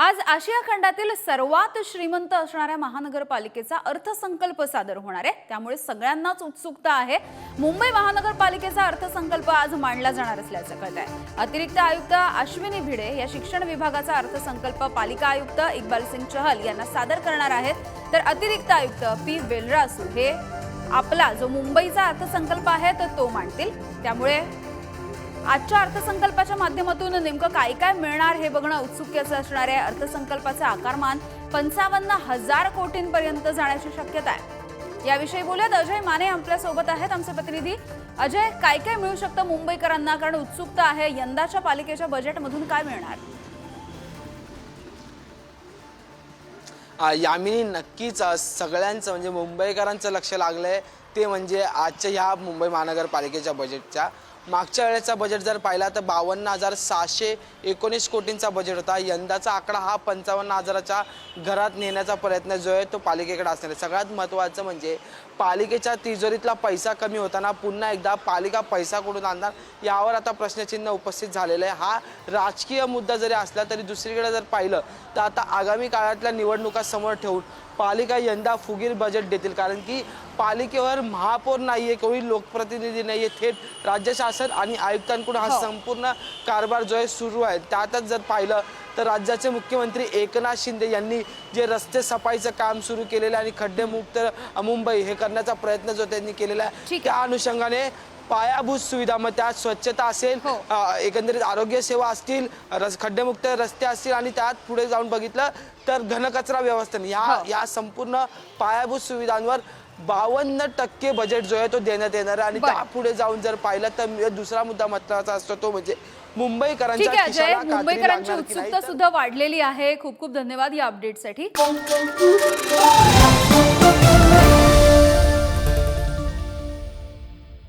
आज आशिया खंडातील सर्वात श्रीमंत असणाऱ्या महानगरपालिकेचा अर्थसंकल्प सादर होणार आहे. त्यामुळे सगळ्यांनाच उत्सुकता आहे. मुंबई महानगरपालिकेचा अर्थसंकल्प आज मांडला जाणार असल्याचं कळत आहे अतिरिक्त आयुक्त अश्विनी भिडे या शिक्षण विभागाचा अर्थसंकल्प पालिका आयुक्त इक्बाल सिंग चहल यांना सादर करणार आहेत. तर अतिरिक्त आयुक्त पी वेलरासू हे आपला जो मुंबईचा अर्थसंकल्प आहे तर तो मांडतील. त्यामुळे आजच्या अर्थसंकल्पाच्या माध्यमातून नेमकं काय काय मिळणार हे बघणं उत्सुक्याचं असणार आहे. अर्थसंकल्पाचं आकारमान पंचावन्न हजार कोटींपर्यंत जाण्याची शक्यता आहे. याविषयी बोलूयात. अजय माने आपल्यासोबत आहेत. आमचे प्रतिनिधी. अजय काय काय मिळू शकतं मुंबईकरांना? कारण उत्सुकता आहे. यंदाच्या पालिकेच्या बजेटमधून काय मिळणार? यामिनी नक्कीच सगळ्यांचं म्हणजे मुंबईकरांचं लक्ष लागलंय. ते म्हणजे आजच्या ह्या मुंबई महानगरपालिकेच्या बजेटच्या मागच्या वेळेचा बजेट जर पाहिला तर बावन्न हजार सहाशे एकोणीस कोटींचा बजेट होता. यंदाचा आकडा हा पंचावन्न हजाराच्या घरात नेण्याचा प्रयत्न जो आहे तो पालिकेकडे असणार आहे. सगळ्यात महत्त्वाचं म्हणजे पालिकेच्या तिजोरीतला पैसा कमी होताना पुन्हा एकदा पालिका पैसा कुठून आणणार यावर आता प्रश्नचिन्ह उपस्थित झालेलं आहे. हा राजकीय मुद्दा जरी असला तरी दुसरीकडे जर पाहिलं तर आता आगामी काळातल्या निवडणुका समोर ठेवून पालिका यंदा फुगीर बजेट देतील. कारण की पालिकेवर महापौर नाही आहे कोणी लोकप्रतिनिधी नाही आहे थेट राज्य शासन आणि आयुक्तांकडून हा हो. संपूर्ण कारभार जो आहे सुरू आहे त्यातच जर पाहिलं तर राज्याचे मुख्यमंत्री एकनाथ शिंदे यांनी जे रस्ते सफाईचं काम सुरू केलेलं आहे आणि खड्डेमुक्त मुंबई हे करण्याचा प्रयत्न जो त्यांनी केलेला आहे ठीक त्या अनुषंगाने पायाभूत सुविधा मग त्यात स्वच्छता असेल हो. अ, एकंदरीत आरोग्य सेवा असतील रस खड्डेमुक्त रस्ते असतील आणि त्यात पुढे जाऊन बघितलं तर घनकचरा व्यवस्थापन या हो. या संपूर्ण पायाभूत सुविधांवर बावन्न टक्के बजेट जो आहे तो देण्यात येणार आहे. आणि बरं. त्या पुढे जाऊन जर पाहिलं तर दुसरा मुद्दा महत्त्वाचा असतो तो म्हणजे ठीक मुंबईकरांच्या आहे अजय खिशाला कात्री मुंबईकरांची लागणार की नाही उत्सुकता तर- सुद्धा वाढलेली आहे. खूप खूप धन्यवाद या अपडेटसाठी